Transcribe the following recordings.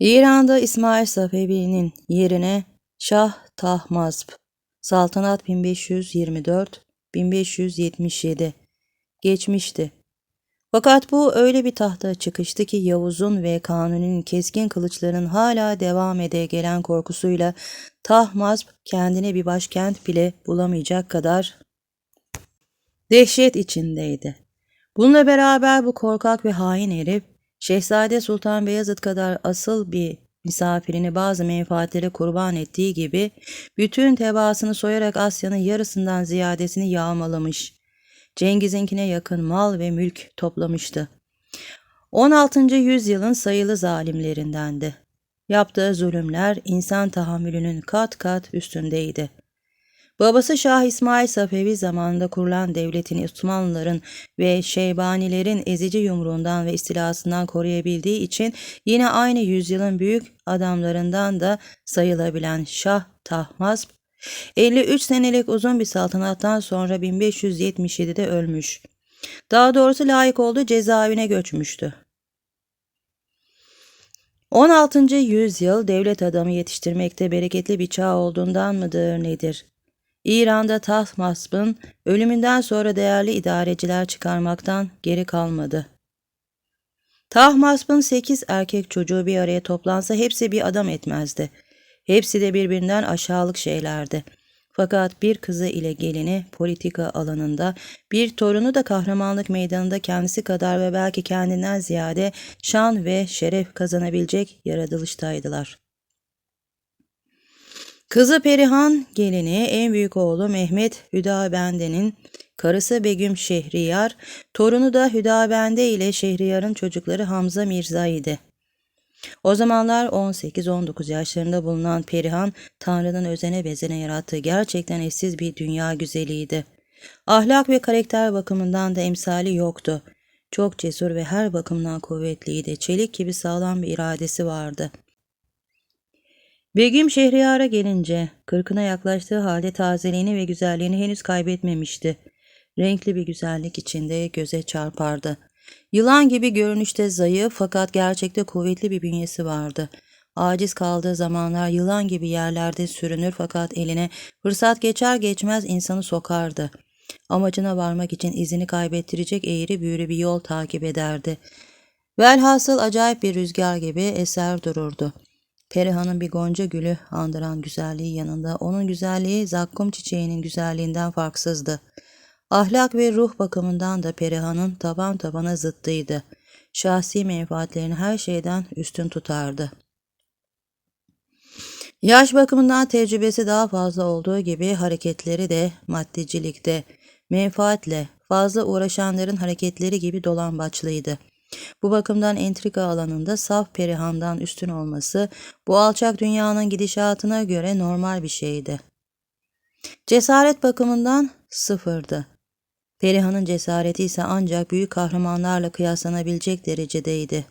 İran'da İsmail Safevi'nin yerine Şah Tahmasp, saltanat 1524-1577 geçmişti. Fakat bu öyle bir tahta çıkıştı ki Yavuz'un ve Kanuni'nin keskin kılıçların hala devam ede gelen korkusuyla Tahmasp kendine bir başkent bile bulamayacak kadar dehşet içindeydi. Bununla beraber bu korkak ve hain herif, Şehzade Sultan Beyazıt kadar asıl bir misafirini bazı menfaatlere kurban ettiği gibi, bütün tebaasını soyarak Asya'nın yarısından ziyadesini yağmalamış. Cengiz'inkine yakın mal ve mülk toplamıştı. 16. yüzyılın sayılı zalimlerindendi. Yaptığı zulümler insan tahammülünün kat kat üstündeydi. Babası Şah İsmail Safevi zamanında kurulan devletini Osmanlıların ve Şeybanilerin ezici yumruğundan ve istilasından koruyabildiği için yine aynı yüzyılın büyük adamlarından da sayılabilen Şah Tahmasp, 53 senelik uzun bir saltanattan sonra 1577'de ölmüş. Daha doğrusu layık olduğu cezaevine göçmüştü. 16. yüzyıl devlet adamı yetiştirmekte bereketli bir çağ olduğundan mıdır nedir? İran'da Tahmasp'ın ölümünden sonra değerli idareciler çıkarmaktan geri kalmadı. Tahmasp'ın sekiz erkek çocuğu bir araya toplansa hepsi bir adam etmezdi. Hepsi de birbirinden aşağılık şeylerdi. Fakat bir kızı ile gelini politika alanında, bir torunu da kahramanlık meydanında kendisi kadar ve belki kendinden ziyade şan ve şeref kazanabilecek yaratılıştaydılar. Kızı Perihan gelini en büyük oğlu Mehmet Hüdabende'nin karısı Begüm Şehriyar, torunu da Hüdabende ile Şehriyar'ın çocukları Hamza Mirza idi. O zamanlar 18-19 yaşlarında bulunan Perihan, Tanrı'nın özene bezene yarattığı gerçekten eşsiz bir dünya güzeliydi. Ahlak ve karakter bakımından da emsali yoktu. Çok cesur ve her bakımdan kuvvetliydi. Çelik gibi sağlam bir iradesi vardı.'' Begüm Şehriyar'a gelince kırkına yaklaştığı halde tazeliğini ve güzelliğini henüz kaybetmemişti. Renkli bir güzellik içinde göze çarpardı. Yılan gibi görünüşte zayıf fakat gerçekte kuvvetli bir bünyesi vardı. Aciz kaldığı zamanlar yılan gibi yerlerde sürünür fakat eline fırsat geçer geçmez insanı sokardı. Amacına varmak için izini kaybettirecek eğri büğrü bir yol takip ederdi. Velhasıl acayip bir rüzgar gibi eser dururdu. Perihan'ın bir gonca gülü andıran güzelliği yanında onun güzelliği zakkum çiçeğinin güzelliğinden farksızdı. Ahlak ve ruh bakımından da Perihan'ın taban tabana zıttıydı. Şahsi menfaatlerini her şeyden üstün tutardı. Yaş bakımından tecrübesi daha fazla olduğu gibi hareketleri de maddecilikte, menfaatle, fazla uğraşanların hareketleri gibi dolambaçlıydı. Bu bakımdan entrika alanında saf Perihan'dan üstün olması bu alçak dünyanın gidişatına göre normal bir şeydi. Cesaret bakımından sıfırdı. Perihan'ın cesareti ise ancak büyük kahramanlarla kıyaslanabilecek derecedeydi.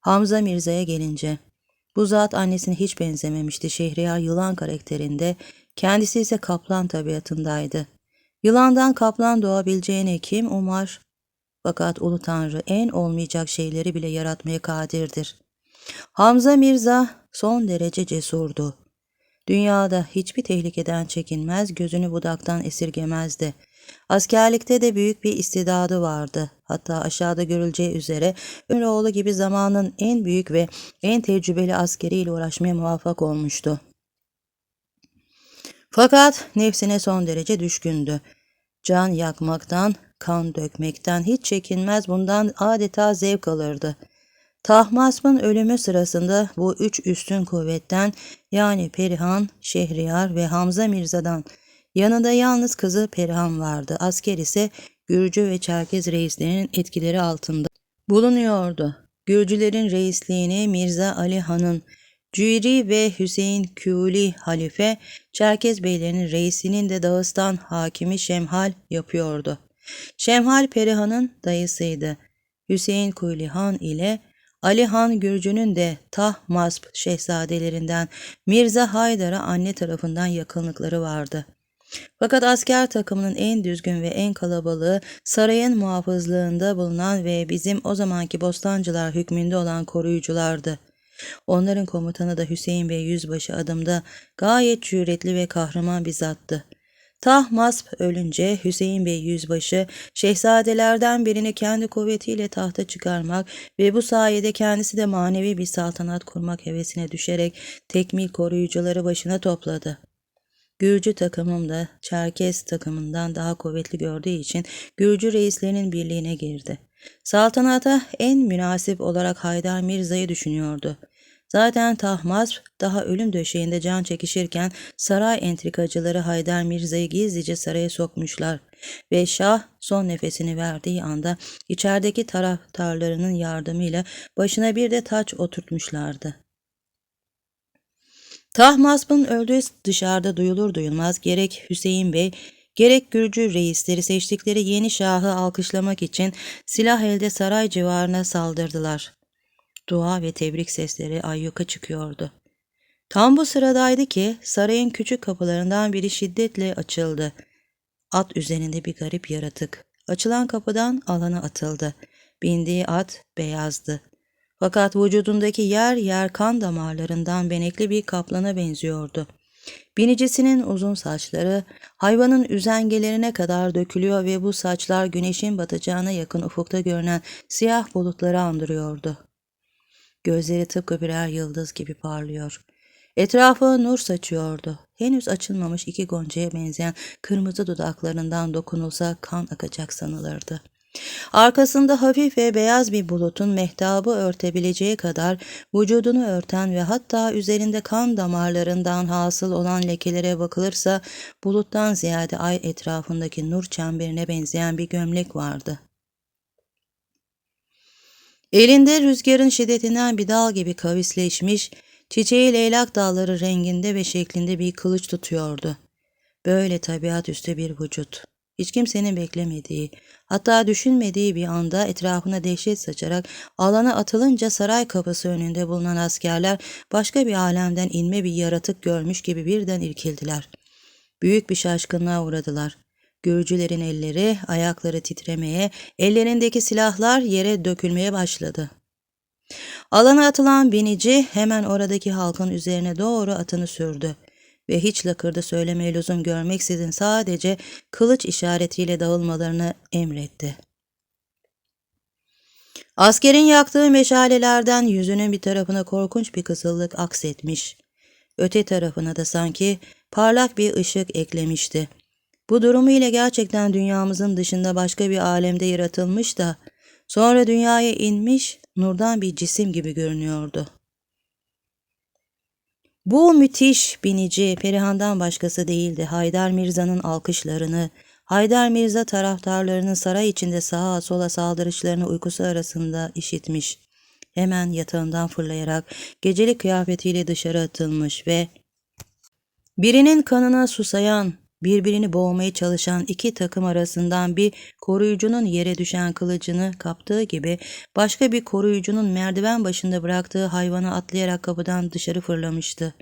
Hamza Mirza'ya gelince, bu zat annesine hiç benzememişti. Şehriyar yılan karakterinde, kendisi ise kaplan tabiatındaydı. Yılandan kaplan doğabileceğine kim umar? Fakat Ulu Tanrı en olmayacak şeyleri bile yaratmaya kadirdir. Hamza Mirza son derece cesurdu. Dünyada hiçbir tehlikeden çekinmez, gözünü budaktan esirgemezdi. Askerlikte de büyük bir istidadı vardı. Hatta aşağıda görüleceği üzere Ömroğlu gibi zamanın en büyük ve en tecrübeli askeriyle uğraşmaya muvaffak olmuştu. Fakat nefsine son derece düşkündü. Can yakmaktan, kan dökmekten hiç çekinmez bundan adeta zevk alırdı. Tahmasp'ın ölümü sırasında bu üç üstün kuvvetten yani Perihan, Şehriyar ve Hamza Mirza'dan yanında yalnız kızı Perihan vardı. Asker ise Gürcü ve Çerkez reislerinin etkileri altında bulunuyordu. Gürcülerin reisliğini Mirza Ali Han'ın, Cüri ve Hüseyin Kûli halife, Çerkez beylerinin reisinin de Dağıstan hakimi Şemhal yapıyordu. Şemhal Perihan'ın dayısıydı. Hüseyin Kuylihan ile Ali Han Gürcü'nün de Tah Masp şehzadelerinden Mirza Haydar'a anne tarafından yakınlıkları vardı. Fakat asker takımının en düzgün ve en kalabalığı sarayın muhafızlığında bulunan ve bizim o zamanki bostancılar hükmünde olan koruyuculardı. Onların komutanı da Hüseyin Bey Yüzbaşı adımda gayet cüretli ve kahraman bir zattı. Tahmasp ölünce Hüseyin Bey Yüzbaşı şehzadelerden birini kendi kuvvetiyle tahta çıkarmak ve bu sayede kendisi de manevi bir saltanat kurmak hevesine düşerek tekmil koruyucuları başına topladı. Gürcü takımım da Çerkes takımından daha kuvvetli gördüğü için Gürcü reislerinin birliğine girdi. Saltanata en münasip olarak Haydar Mirza'yı düşünüyordu. Zaten Tahmasp daha ölüm döşeğinde can çekişirken saray entrikacıları Haydar Mirza'yı gizlice saraya sokmuşlar ve Şah son nefesini verdiği anda içerideki taraftarlarının yardımıyla başına bir de taç oturtmuşlardı. Tahmasp'ın öldüğü dışarıda duyulur duyulmaz gerek Hüseyin Bey gerek Gürcü reisleri seçtikleri yeni şahı alkışlamak için silah elde saray civarına saldırdılar. Dua ve tebrik sesleri ayyuka çıkıyordu. Tam bu sıradaydı ki sarayın küçük kapılarından biri şiddetle açıldı. At üzerinde bir garip yaratık. Açılan kapıdan alana atıldı. Bindiği at beyazdı. Fakat vücudundaki yer yer kan damarlarından benekli bir kaplana benziyordu. Binicisinin uzun saçları hayvanın üzengelerine kadar dökülüyor ve bu saçlar güneşin batacağına yakın ufukta görünen siyah bulutları andırıyordu. Gözleri tıpkı birer yıldız gibi parlıyor. Etrafı nur saçıyordu. Henüz açılmamış iki goncaya benzeyen kırmızı dudaklarından dokunulsa kan akacak sanılırdı. Arkasında hafif ve beyaz bir bulutun mehtabı örtebileceği kadar vücudunu örten ve hatta üzerinde kan damarlarından hasıl olan lekelere bakılırsa buluttan ziyade ay etrafındaki nur çemberine benzeyen bir gömlek vardı. Elinde rüzgarın şiddetinden bir dal gibi kavisleşmiş, çiçeği leylak dalları renginde ve şeklinde bir kılıç tutuyordu. Böyle tabiat üstü bir vücut. Hiç kimsenin beklemediği, hatta düşünmediği bir anda etrafına dehşet saçarak alana atılınca saray kapısı önünde bulunan askerler başka bir alemden inme bir yaratık görmüş gibi birden irkildiler. Büyük bir şaşkınlığa uğradılar. Gürcülerin elleri, ayakları titremeye, ellerindeki silahlar yere dökülmeye başladı. Alana atılan binici hemen oradaki halkın üzerine doğru atını sürdü ve hiç lakırdı söylemeye lüzum görmeksizin sadece kılıç işaretiyle dağılmalarını emretti. Askerin yaktığı meşalelerden yüzünün bir tarafına korkunç bir kızıllık aksetmiş. Öte tarafına da sanki parlak bir ışık eklemişti. Bu durumu ile gerçekten dünyamızın dışında başka bir alemde yaratılmış da sonra dünyaya inmiş nurdan bir cisim gibi görünüyordu. Bu müthiş binici Perihan'dan başkası değildi. Haydar Mirza'nın alkışlarını, Haydar Mirza taraftarlarının saray içinde sağa sola saldırışlarını uykusu arasında işitmiş. Hemen yatağından fırlayarak gecelik kıyafetiyle dışarı atılmış ve birinin kanına susayan, birbirini boğmaya çalışan iki takım arasından bir koruyucunun yere düşen kılıcını kaptığı gibi başka bir koruyucunun merdiven başında bıraktığı hayvana atlayarak kapıdan dışarı fırlamıştı.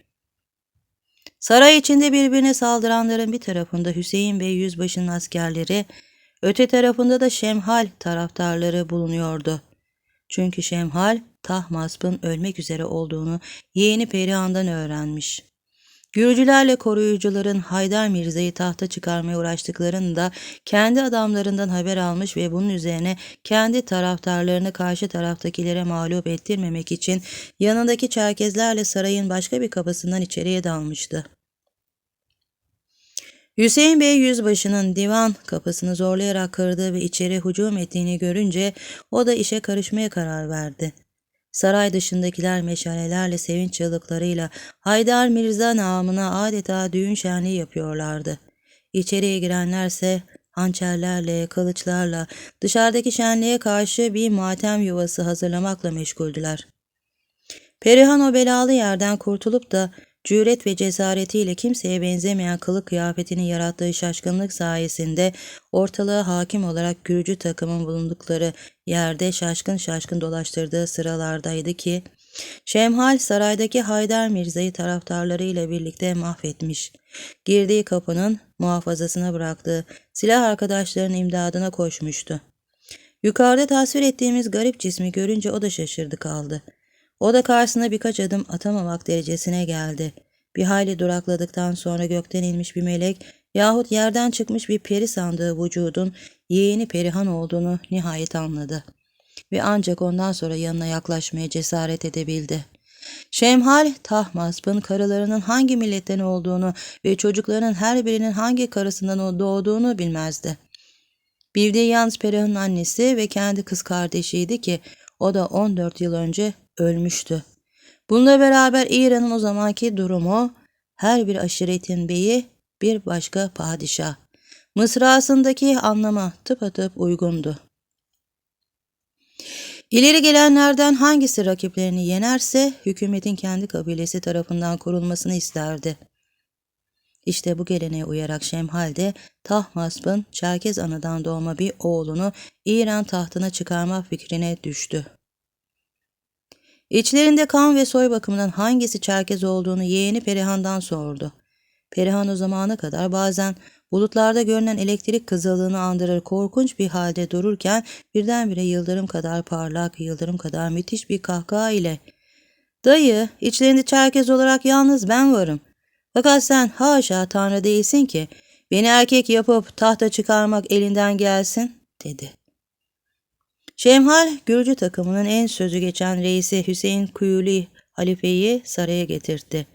Saray içinde birbirine saldıranların bir tarafında Hüseyin Bey Yüzbaşı'nın askerleri, öte tarafında da Şemhal taraftarları bulunuyordu. Çünkü Şemhal, Tahmasp'ın ölmek üzere olduğunu yeğeni Perihan'dan öğrenmiş. Gürcülerle koruyucuların Haydar Mirza'yı tahta çıkarmaya uğraştıklarını da kendi adamlarından haber almış ve bunun üzerine kendi taraftarlarını karşı taraftakilere mağlup ettirmemek için yanındaki Çerkezlerle sarayın başka bir kapısından içeriye dalmıştı. Hüseyin Bey yüzbaşının divan kapısını zorlayarak kırdığı ve içeri hücum ettiğini görünce o da işe karışmaya karar verdi. Saray dışındakiler meşalelerle sevinç çığlıklarıyla Haydar Mirza namına adeta düğün şenliği yapıyorlardı. İçeriye girenlerse hançerlerle, kılıçlarla dışarıdaki şenliğe karşı bir matem yuvası hazırlamakla meşguldüler. Perihan o belalı yerden kurtulup da cüret ve cesaretiyle kimseye benzemeyen kılık kıyafetini yarattığı şaşkınlık sayesinde ortalığa hakim olarak Gürcü takımın bulundukları yerde şaşkın şaşkın dolaştırdığı sıralardaydı ki Şemhal saraydaki Haydar Mirza'yı taraftarlarıyla birlikte mahvetmiş. Girdiği kapının muhafazasına bıraktığı silah arkadaşlarının imdadına koşmuştu. Yukarıda tasvir ettiğimiz garip cismi görünce o da şaşırdı kaldı. O da karşısına birkaç adım atamamak derecesine geldi. Bir hayli durakladıktan sonra gökten inmiş bir melek yahut yerden çıkmış bir peri sandığı vücudun yeğeni Perihan olduğunu nihayet anladı. Ve ancak ondan sonra yanına yaklaşmaya cesaret edebildi. Şemhal, Tahmasp'ın karılarının hangi milletten olduğunu ve çocuklarının her birinin hangi karısından doğduğunu bilmezdi. Bildiği yalnız Perihan'ın annesi ve kendi kız kardeşiydi ki o da 14 yıl önce ölmüştü. Bununla beraber İran'ın o zamanki durumu her bir aşiretin beyi bir başka padişah. Mısrasındaki anlama tıpatıp uygundu. İleri gelenlerden hangisi rakiplerini yenerse hükümetin kendi kabilesi tarafından kurulmasını isterdi. İşte bu geleneğe uyarak Şemhal de Tahmasp'ın Çerkez anadan doğma bir oğlunu İran tahtına çıkarma fikrine düştü. İçlerinde kan ve soy bakımından hangisi Çerkez olduğunu yeğeni Perihan'dan sordu. Perihan o zamana kadar bazen bulutlarda görünen elektrik kızılığını andırır korkunç bir halde dururken birdenbire yıldırım kadar parlak, yıldırım kadar müthiş bir kahkaha ile ''Dayı, içlerinde Çerkez olarak yalnız ben varım. Fakat sen haşa Tanrı değilsin ki beni erkek yapıp tahta çıkarmak elinden gelsin.'' dedi. Şemhal, Gürcü takımının en sözü geçen reisi Hüseyin Kuyuli halifeyi saraya getirdi.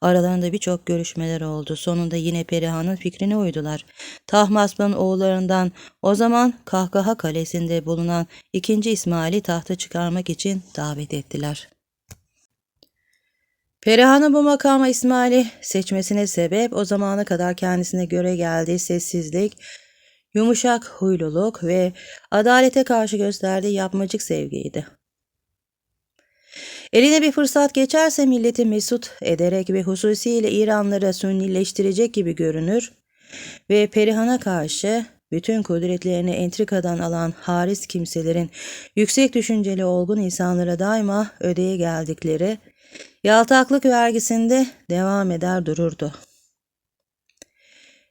Aralarında birçok görüşmeler oldu. Sonunda yine Perihan'ın fikrine uydular. Tahmasp'ın oğullarından o zaman Kahkaha Kalesi'nde bulunan ikinci İsmail'i tahta çıkarmak için davet ettiler. Perihan'ın bu makama İsmail'i seçmesine sebep o zamana kadar kendisine göre geldiği sessizlik, yumuşak huyluluk ve adalete karşı gösterdiği yapmacık sevgiydi. Eline bir fırsat geçerse milleti mesut ederek ve hususiyle İranlıları sünnileştirecek gibi görünür ve Perihan'a karşı bütün kudretlerini entrikadan alan haris kimselerin yüksek düşünceli olgun insanlara daima ödeye geldikleri yaltaklık vergisinde devam eder dururdu.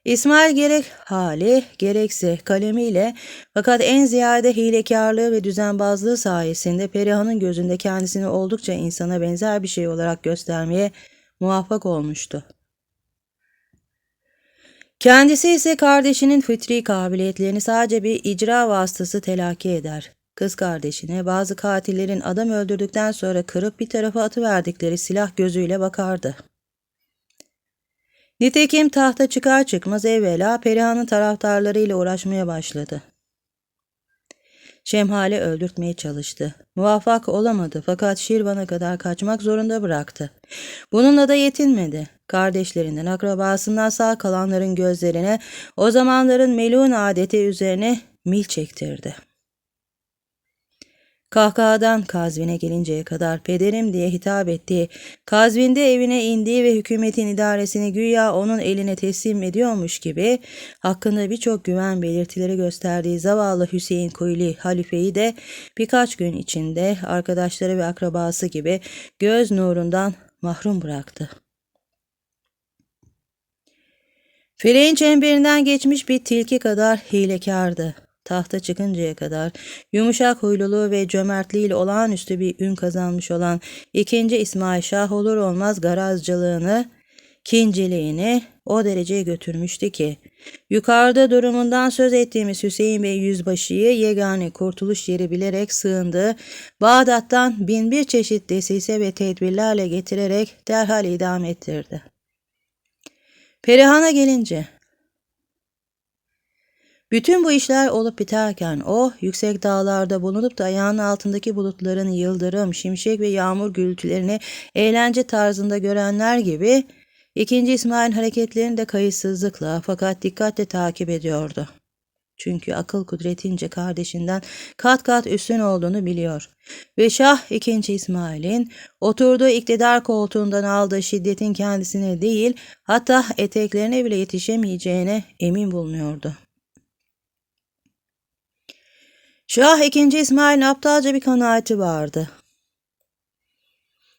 İsmail gerek hali gerekse kalemiyle fakat en ziyade hilekarlığı ve düzenbazlığı sayesinde Perihan'ın gözünde kendisini oldukça insana benzer bir şey olarak göstermeye muvaffak olmuştu. Kendisi ise kardeşinin fıtri kabiliyetlerini sadece bir icra vasıtası telakki eder. Kız kardeşine bazı katillerin adam öldürdükten sonra kırıp bir tarafa atıverdikleri silah gözüyle bakardı. Nitekim tahta çıkar çıkmaz evvela Perihan'ın taraftarlarıyla uğraşmaya başladı. Şemhal'i öldürtmeye çalıştı. Muvaffak olamadı fakat Şirvan'a kadar kaçmak zorunda bıraktı. Bununla da yetinmedi. Kardeşlerinden, akrabasından sağ kalanların gözlerine o zamanların melun adeti üzerine mil çektirdi. Kahkahadan Kazvin'e gelinceye kadar pederim diye hitap ettiği, Kazvin'de evine indiği ve hükümetin idaresini güya onun eline teslim ediyormuş gibi hakkında birçok güven belirtileri gösterdiği zavallı Hüseyin Kuyli halifeyi de birkaç gün içinde arkadaşları ve akrabası gibi göz nurundan mahrum bıraktı. Feleğin çemberinden geçmiş bir tilki kadar hilekardı tahta çıkıncaya kadar yumuşak huyluluğu ve cömertliğiyle olağanüstü bir ün kazanmış olan ikinci İsmail Şah olur olmaz garazcılığını, kinciliğini o dereceye götürmüştü ki, yukarıda durumundan söz ettiğimiz Hüseyin Bey Yüzbaşı'yı yegane kurtuluş yeri bilerek sığındı, Bağdat'tan bin bir çeşit desise ve tedbirlerle getirerek derhal idam ettirdi. Perihan'a gelince, bütün bu işler olup biterken o yüksek dağlarda bulunup da ayağının altındaki bulutların yıldırım, şimşek ve yağmur gürültülerini eğlence tarzında görenler gibi ikinci İsmail hareketlerini de kayıtsızlıkla fakat dikkatle takip ediyordu. Çünkü akıl kudretince kardeşinden kat kat üstün olduğunu biliyor. Ve Şah ikinci İsmail'in oturduğu iktidar koltuğundan aldığı şiddetin kendisine değil hatta eteklerine bile yetişemeyeceğine emin bulunuyordu. Şah II. İsmail'in aptalca bir kanaati vardı.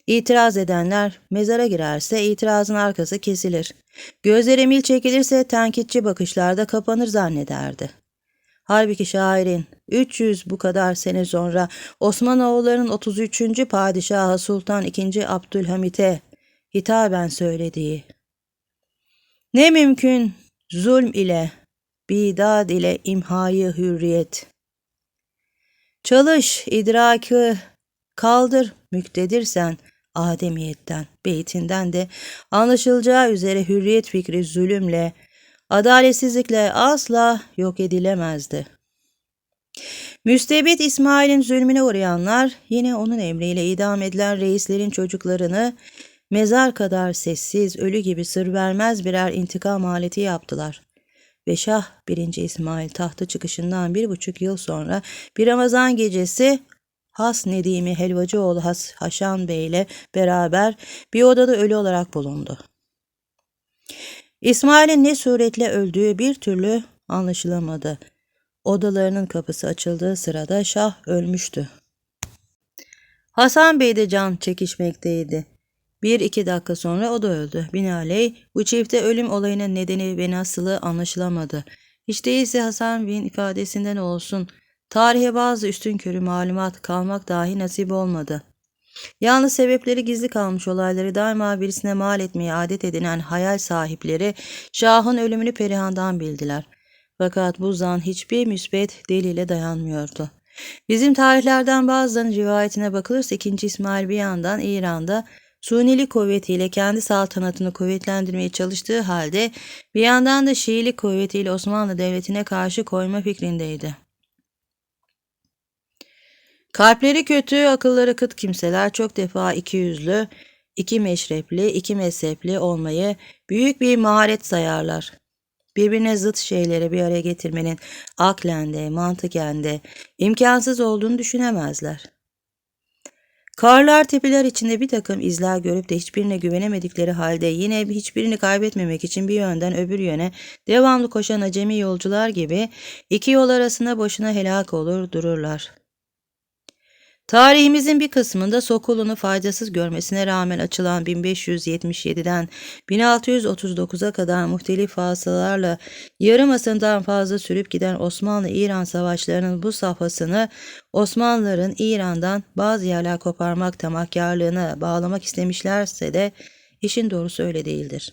İtiraz edenler mezara girerse itirazın arkası kesilir. Gözleri mil çekilirse tenkitçi bakışlarda kapanır zannederdi. Halbuki şairin 300 bu kadar sene sonra Osmanoğulların 33. padişahı Sultan II. Abdülhamit'e hitaben söylediği Ne mümkün zulm ile, bidad ile imhayı hürriyet. Çalış idrakı kaldır müktedirsen ademiyetten, beytinden de anlaşılacağı üzere hürriyet fikri zulümle, adaletsizlikle asla yok edilemezdi. Müstebit İsmail'in zulmüne uğrayanlar yine onun emriyle idam edilen reislerin çocuklarını mezar kadar sessiz, ölü gibi sır vermez birer intikam aleti yaptılar. Ve Şah 1. İsmail tahta çıkışından bir buçuk yıl sonra bir Ramazan gecesi Has Nedimi Helvacıoğlu Has Haşan Bey ile beraber bir odada ölü olarak bulundu. İsmail'in ne suretle öldüğü bir türlü anlaşılamadı. Odalarının kapısı açıldığı sırada Şah ölmüştü. Hasan Bey de can çekişmekteydi. Bir iki dakika sonra o da öldü. Binaenaleyh bu çifte ölüm olayının nedeni ve nasılı anlaşılamadı. Hiç değilse Hasan Bey'in ifadesinden olsun tarihe bazı üstün körü malumat kalmak dahi nasip olmadı. Yalnız sebepleri gizli kalmış olayları daima birisine mal etmeye adet edinen hayal sahipleri Şah'ın ölümünü Perihan'dan bildiler. Fakat bu zan hiçbir müsbet delile dayanmıyordu. Bizim tarihlerden bazılarının rivayetine bakılırsa 2. İsmail bir yandan İran'da Sunili kuvvetiyle kendi saltanatını kuvvetlendirmeye çalıştığı halde bir yandan da Şiilik kuvvetiyle Osmanlı Devleti'ne karşı koyma fikrindeydi. Kalpleri kötü, akılları kıt kimseler çok defa iki yüzlü, iki meşrepli, iki mezhepli olmayı büyük bir maharet sayarlar. Birbirine zıt şeyleri bir araya getirmenin aklen de imkansız olduğunu düşünemezler. Karlar tepeler içinde bir takım izler görüp de hiçbirine güvenemedikleri halde yine hiçbirini kaybetmemek için bir yönden öbür yöne devamlı koşan acemi yolcular gibi iki yol arasında boşuna helak olur dururlar. Tarihimizin bir kısmında Sokulunu faydasız görmesine rağmen açılan 1577'den 1639'a kadar muhtelif fasılalarla yarım asırdan fazla sürüp giden Osmanlı-İran savaşlarının bu safhasını Osmanlıların İran'dan bazı yerler koparmak tamahkarlığına bağlamak istemişlerse de işin doğrusu öyle değildir.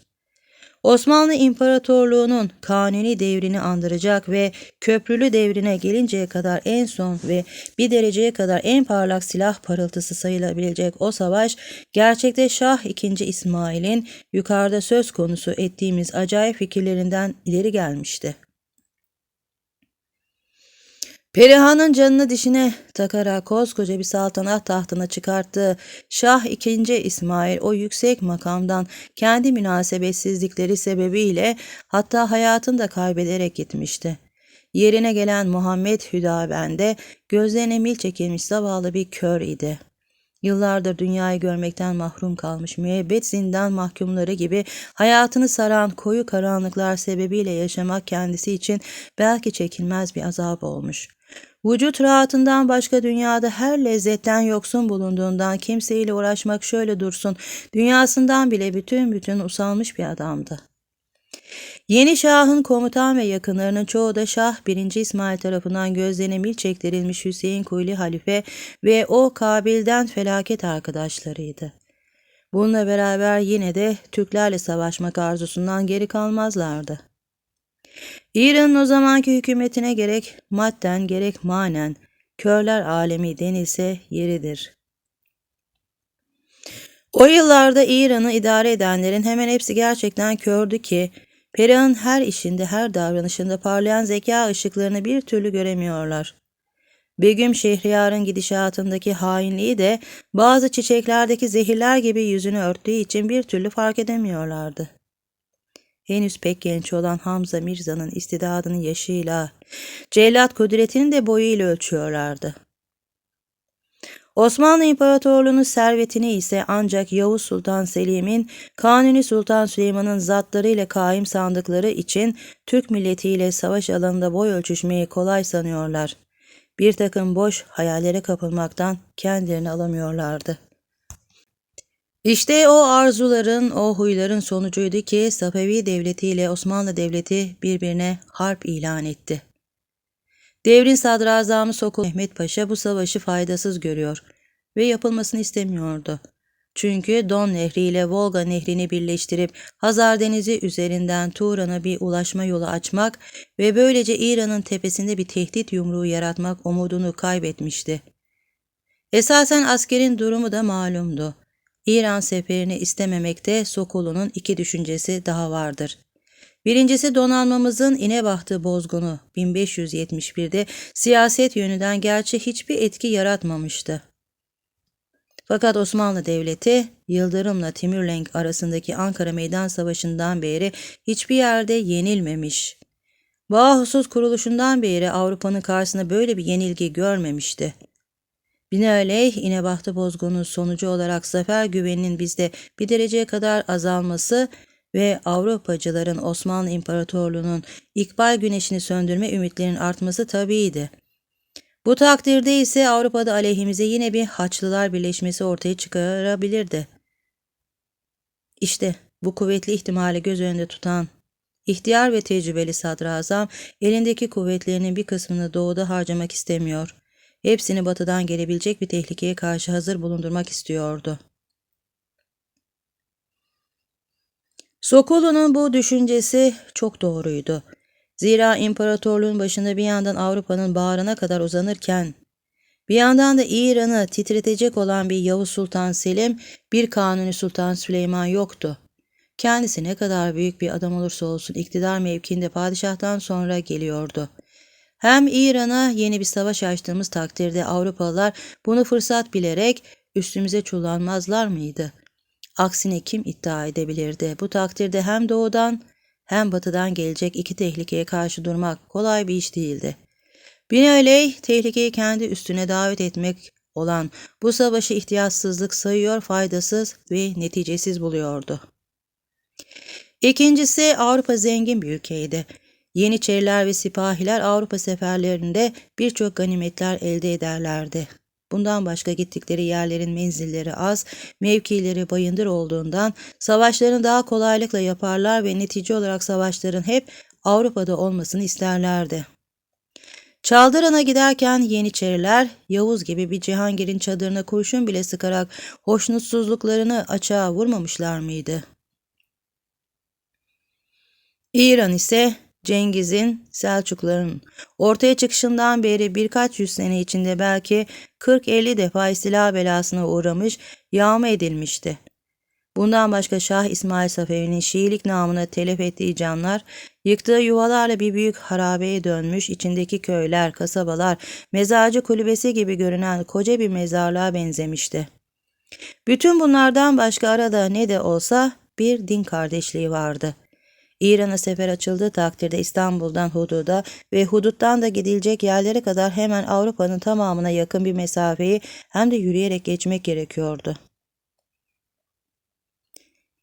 Osmanlı İmparatorluğu'nun kanuni devrini andıracak ve köprülü devrine gelinceye kadar en son ve bir dereceye kadar en parlak silah parıltısı sayılabilecek o savaş gerçekte Şah II. İsmail'in yukarıda söz konusu ettiğimiz acayip fikirlerinden ileri gelmişti. Perihan'ın canını dişine takarak koskoca bir saltanat tahtına çıkarttığı Şah II. İsmail o yüksek makamdan kendi münasebetsizlikleri sebebiyle hatta hayatını da kaybederek gitmişti. Yerine gelen Muhammed Hüdaven'de gözlerine mil çekilmiş zavallı bir kör idi. Yıllardır dünyayı görmekten mahrum kalmış müebbet zindan mahkumları gibi hayatını saran koyu karanlıklar sebebiyle yaşamak kendisi için belki çekilmez bir azap olmuş. Vücut rahatından başka dünyada her lezzetten yoksun bulunduğundan kimseyle uğraşmak şöyle dursun, dünyasından bile bütün bütün usalmış bir adamdı. Yeni Şah'ın komutan ve yakınlarının çoğu da Şah 1. İsmail tarafından gözlerine mil çektirilmiş Hüseyin Kuyli Halife ve o Kabil'den felaket arkadaşlarıydı. Bununla beraber yine de Türklerle savaşmak arzusundan geri kalmazlardı. İran'ın o zamanki hükümetine gerek madden gerek manen körler alemi denilse yeridir. O yıllarda İran'ı idare edenlerin hemen hepsi gerçekten kördü ki Perihan her işinde her davranışında parlayan zeka ışıklarını bir türlü göremiyorlar. Begüm Şehriyar'ın gidişatındaki hainliği de bazı çiçeklerdeki zehirler gibi yüzünü örttüğü için bir türlü fark edemiyorlardı henüz pek genç olan Hamza Mirza'nın istidadının yaşıyla, cellat kudretini de boyuyla ölçüyorlardı. Osmanlı İmparatorluğu'nun servetini ise ancak Yavuz Sultan Selim'in, Kanuni Sultan Süleyman'ın zatlarıyla kaim sandıkları için Türk milletiyle savaş alanında boy ölçüşmeyi kolay sanıyorlar. Bir takım boş hayallere kapılmaktan kendilerini alamıyorlardı. İşte o arzuların, o huyların sonucuydu ki Safevi Devleti ile Osmanlı Devleti birbirine harp ilan etti. Devrin sadrazamı Sokol Mehmet Paşa bu savaşı faydasız görüyor ve yapılmasını istemiyordu. Çünkü Don Nehri ile Volga Nehri'ni birleştirip Hazar Denizi üzerinden Turan'a bir ulaşma yolu açmak ve böylece İran'ın tepesinde bir tehdit yumruğu yaratmak umudunu kaybetmişti. Esasen askerin durumu da malumdu. İran seferini istememekte Sokolu'nun iki düşüncesi daha vardır. Birincisi donanmamızın İnebahtı bozgunu 1571'de siyaset yönünden gerçi hiçbir etki yaratmamıştı. Fakat Osmanlı Devleti Yıldırım'la Timurlenk arasındaki Ankara Meydan Savaşı'ndan beri hiçbir yerde yenilmemiş. Bağhusuz kuruluşundan beri Avrupa'nın karşısında böyle bir yenilgi görmemişti. Binaenaleyh İnebahtı bozgunun sonucu olarak zafer güveninin bizde bir dereceye kadar azalması ve Avrupacıların Osmanlı İmparatorluğu'nun ikbal güneşini söndürme ümitlerinin artması tabiiydi. Bu takdirde ise Avrupa'da aleyhimize yine bir Haçlılar birleşmesi ortaya çıkarabilirdi. İşte bu kuvvetli ihtimali göz önünde tutan ihtiyar ve tecrübeli sadrazam elindeki kuvvetlerinin bir kısmını doğuda harcamak istemiyor. Hepsini batıdan gelebilecek bir tehlikeye karşı hazır bulundurmak istiyordu. Sokolo'nun bu düşüncesi çok doğruydu. Zira imparatorluğun başında bir yandan Avrupa'nın bağrına kadar uzanırken, bir yandan da İran'ı titretecek olan bir Yavuz Sultan Selim, bir Kanuni Sultan Süleyman yoktu. Kendisi ne kadar büyük bir adam olursa olsun iktidar mevkiinde padişahtan sonra geliyordu. Hem İran'a yeni bir savaş açtığımız takdirde Avrupalılar bunu fırsat bilerek üstümüze çullanmazlar mıydı? Aksine kim iddia edebilirdi? Bu takdirde hem doğudan hem batıdan gelecek iki tehlikeye karşı durmak kolay bir iş değildi. Binaenaleyh tehlikeyi kendi üstüne davet etmek olan bu savaşı ihtiyatsızlık sayıyor, faydasız ve neticesiz buluyordu. İkincisi Avrupa zengin bir ülkeydi. Yeniçeriler ve sipahiler Avrupa seferlerinde birçok ganimetler elde ederlerdi. Bundan başka gittikleri yerlerin menzilleri az, mevkileri bayındır olduğundan savaşlarını daha kolaylıkla yaparlar ve netice olarak savaşların hep Avrupa'da olmasını isterlerdi. Çaldıran'a giderken Yeniçeriler Yavuz gibi bir Cihangir'in çadırına kurşun bile sıkarak hoşnutsuzluklarını açığa vurmamışlar mıydı? İran ise Cengiz'in, Selçukluların ortaya çıkışından beri birkaç yüz sene içinde belki 40-50 defa istila belasına uğramış, yağma edilmişti. Bundan başka Şah İsmail Safevi'nin Şiilik namına telef ettiği canlar, yıktığı yuvalarla bir büyük harabeye dönmüş, içindeki köyler, kasabalar, mezarcı kulübesi gibi görünen koca bir mezarlığa benzemişti. Bütün bunlardan başka arada ne de olsa bir din kardeşliği vardı. İran'a sefer açıldığı takdirde İstanbul'dan hududa ve huduttan da gidilecek yerlere kadar hemen Avrupa'nın tamamına yakın bir mesafeyi hem de yürüyerek geçmek gerekiyordu.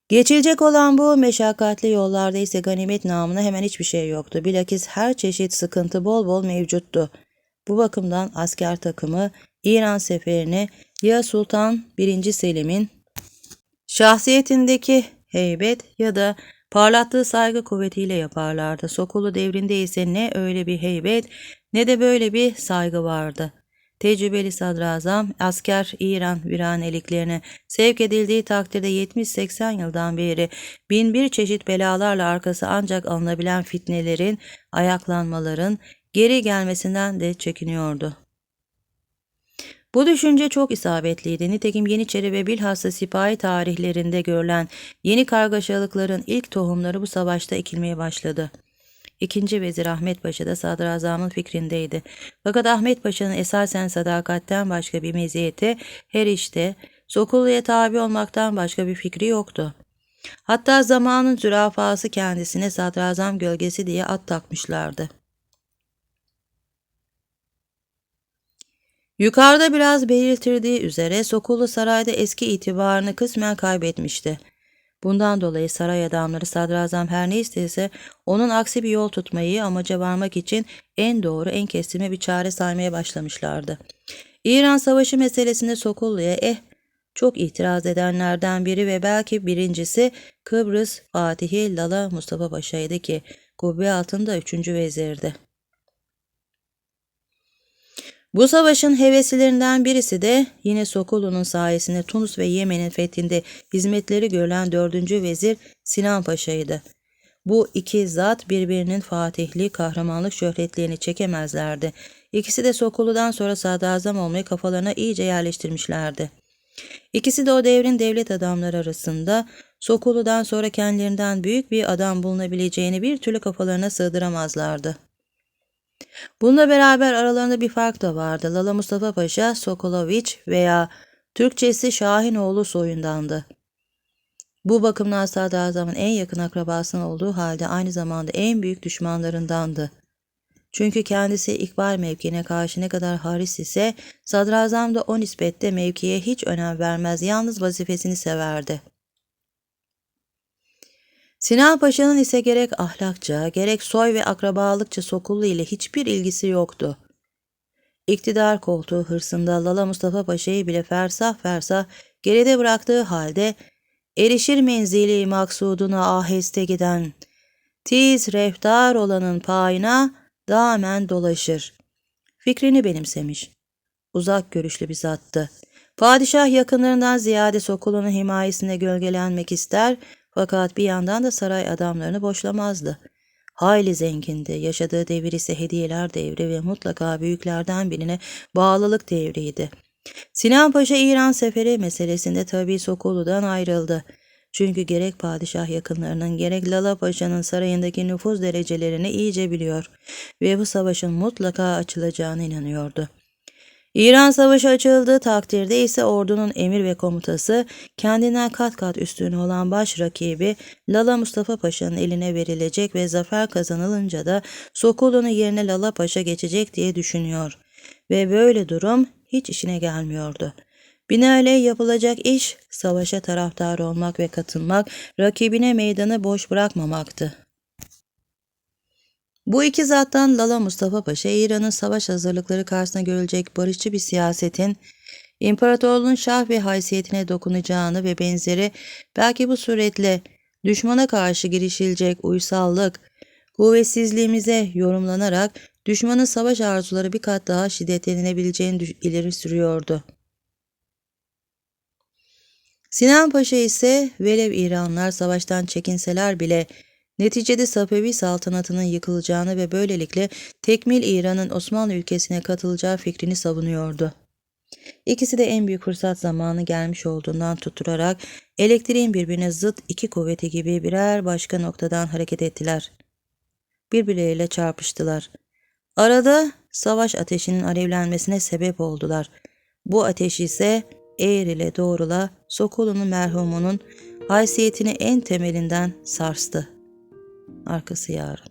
Geçilecek olan bu meşakkatli yollarda ise ganimet namına hemen hiçbir şey yoktu. Bilakis her çeşit sıkıntı bol bol mevcuttu. Bu bakımdan asker takımı İran seferini ya Sultan 1. Selim'in şahsiyetindeki heybet ya da Parlattığı saygı kuvvetiyle yaparlardı. Sokulu devrinde ise ne öyle bir heybet ne de böyle bir saygı vardı. Tecrübeli sadrazam asker İran viraneliklerine sevk edildiği takdirde 70-80 yıldan beri bin bir çeşit belalarla arkası ancak alınabilen fitnelerin, ayaklanmaların geri gelmesinden de çekiniyordu. Bu düşünce çok isabetliydi. Nitekim Yeniçeri ve bilhassa sipahi tarihlerinde görülen yeni kargaşalıkların ilk tohumları bu savaşta ekilmeye başladı. İkinci vezir Ahmet Paşa da sadrazamın fikrindeydi. Fakat Ahmet Paşa'nın esasen sadakatten başka bir meziyeti her işte Sokullu'ya tabi olmaktan başka bir fikri yoktu. Hatta zamanın zürafası kendisine sadrazam gölgesi diye at takmışlardı. Yukarıda biraz belirtildiği üzere Sokulu sarayda eski itibarını kısmen kaybetmişti. Bundan dolayı saray adamları sadrazam her ne istese onun aksi bir yol tutmayı amaca varmak için en doğru en kestirme bir çare saymaya başlamışlardı. İran savaşı meselesinde Sokullu'ya eh çok itiraz edenlerden biri ve belki birincisi Kıbrıs Fatihi Lala Mustafa Paşa'ydı ki kubbe altında üçüncü vezirdi. Bu savaşın heveslilerinden birisi de yine Sokolu'nun sayesinde Tunus ve Yemen'in fethinde hizmetleri görülen 4. vezir Sinan Paşa'ydı. Bu iki zat birbirinin fatihli, kahramanlık şöhretlerini çekemezlerdi. İkisi de Sokolu'dan sonra sadrazam olmayı kafalarına iyice yerleştirmişlerdi. İkisi de o devrin devlet adamları arasında Sokolu'dan sonra kendilerinden büyük bir adam bulunabileceğini bir türlü kafalarına sığdıramazlardı. Bununla beraber aralarında bir fark da vardı. Lala Mustafa Paşa Sokoloviç veya Türkçesi Şahinoğlu soyundandı. Bu bakımdan sadrazamın en yakın akrabasının olduğu halde aynı zamanda en büyük düşmanlarındandı. Çünkü kendisi ikbal mevkine karşı ne kadar haris ise sadrazam da o nispette mevkiye hiç önem vermez, yalnız vazifesini severdi. Sinan Paşa'nın ise gerek ahlakça, gerek soy ve akrabalıkça Sokullu ile hiçbir ilgisi yoktu. İktidar koltuğu hırsında Lala Mustafa Paşa'yı bile fersah fersah geride bıraktığı halde erişir menzili maksuduna aheste giden, tiz reftar olanın payına damen dolaşır. Fikrini benimsemiş. Uzak görüşlü bir zattı. Padişah yakınlarından ziyade Sokolu'nun himayesinde gölgelenmek ister fakat bir yandan da saray adamlarını boşlamazdı. Hayli zengindi. Yaşadığı devir ise hediyeler devri ve mutlaka büyüklerden birine bağlılık devriydi. Sinan Paşa İran seferi meselesinde tabii Sokolu'dan ayrıldı. Çünkü gerek padişah yakınlarının gerek Lala Paşa'nın sarayındaki nüfuz derecelerini iyice biliyor ve bu savaşın mutlaka açılacağına inanıyordu. İran savaşı açıldığı takdirde ise ordunun emir ve komutası kendinden kat kat üstün olan baş rakibi Lala Mustafa Paşa'nın eline verilecek ve zafer kazanılınca da Sokolu'nun yerine Lala Paşa geçecek diye düşünüyor. Ve böyle durum hiç işine gelmiyordu. Binaenaleyh yapılacak iş savaşa taraftar olmak ve katılmak, rakibine meydanı boş bırakmamaktı. Bu iki zattan Lala Mustafa Paşa İran'ın savaş hazırlıkları karşısında görülecek barışçı bir siyasetin imparatorluğun şah ve haysiyetine dokunacağını ve benzeri belki bu suretle düşmana karşı girişilecek uysallık, kuvvetsizliğimize yorumlanarak düşmanın savaş arzuları bir kat daha şiddetlenebileceğini ileri sürüyordu. Sinan Paşa ise velev İranlar savaştan çekinseler bile neticede Safevi saltanatının yıkılacağını ve böylelikle tekmil İran'ın Osmanlı ülkesine katılacağı fikrini savunuyordu. İkisi de en büyük fırsat zamanı gelmiş olduğundan tutturarak elektriğin birbirine zıt iki kuvveti gibi birer başka noktadan hareket ettiler. Birbirleriyle çarpıştılar. Arada savaş ateşinin alevlenmesine sebep oldular. Bu ateş ise eğer ile doğrula Sokolu'nun merhumunun haysiyetini en temelinden sarstı. Arkası yarın.